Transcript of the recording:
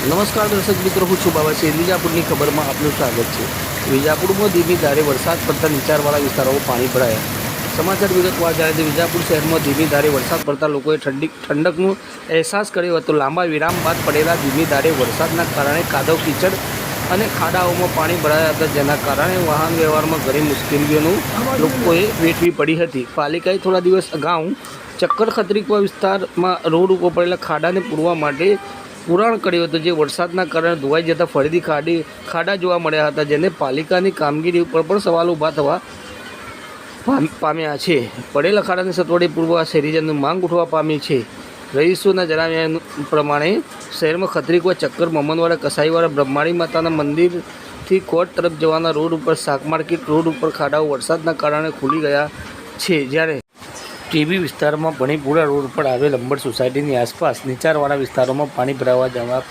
નમસ્કાર દર્શક મિત્રો, હું છું બાબા છે વિજાપુરની ખબરમાં આપનું સ્વાગત છે. વિજાપુરમાં ધીમી ધારે વરસાદ પડતા નીચાણવાળા વિસ્તારોમાં પાણી ભરાયા. સમાચાર વિગતવાર જાણે તે વિજાપુર શહેરમાં ધીમી ધારે વરસાદ પડતા લોકોએ ઠંડી, ઠંડકનો અહેસાસ કર્યો હતો. લાંબા વિરામ બાદ પડેલા ધીમી ધારે વરસાદના કારણે કાદવ કીચડ અને ખાડાઓમાં પાણી ભરાયા હતા, જેના કારણે વાહન વ્યવહારમાં ઘણી મુશ્કેલીઓનું લોકોએ વેઠવી પડી હતી. પાલિકાએ થોડા દિવસ અગાઉ ચક્કર ખત્રીકવા વિસ્તારમાં રોડ ઉપર પડેલા ખાડાને પૂરવા માટે પુરાણ કર્યું હતું જે વરસાદના કારણે ધોવાઈ જતા ફરીથી ખાડી ખાડા જોવા મળ્યા હતા, જેને પાલિકાની કામગીરી ઉપર પણ સવાલ ઊભા થવા પામ- પામ્યા છે. પડેલા ખાડાની સતવડે પૂરવા શેરીજનની માંગ ઉઠવા પામી છે. રહીશોના જણાવ્યા પ્રમાણે, શહેરમાં ખત્રીકવા ચક્કર, મમનવાડા, કસાઈવાડા, બ્રહ્માણી માતાના મંદિરથી કોટ તરફ જવાના રોડ ઉપર શાક માર્કેટ રોડ ઉપર ખાડાઓ વરસાદના કારણે ખુલી ગયા છે. જ્યારે ટીબી વિસ્તારમાં ભણીપુરા રોડ પર આવેલ અંબર સોસાયટીની આસપાસ નીચાણવાળા વિસ્તારોમાં પાણી ભરાવા જવા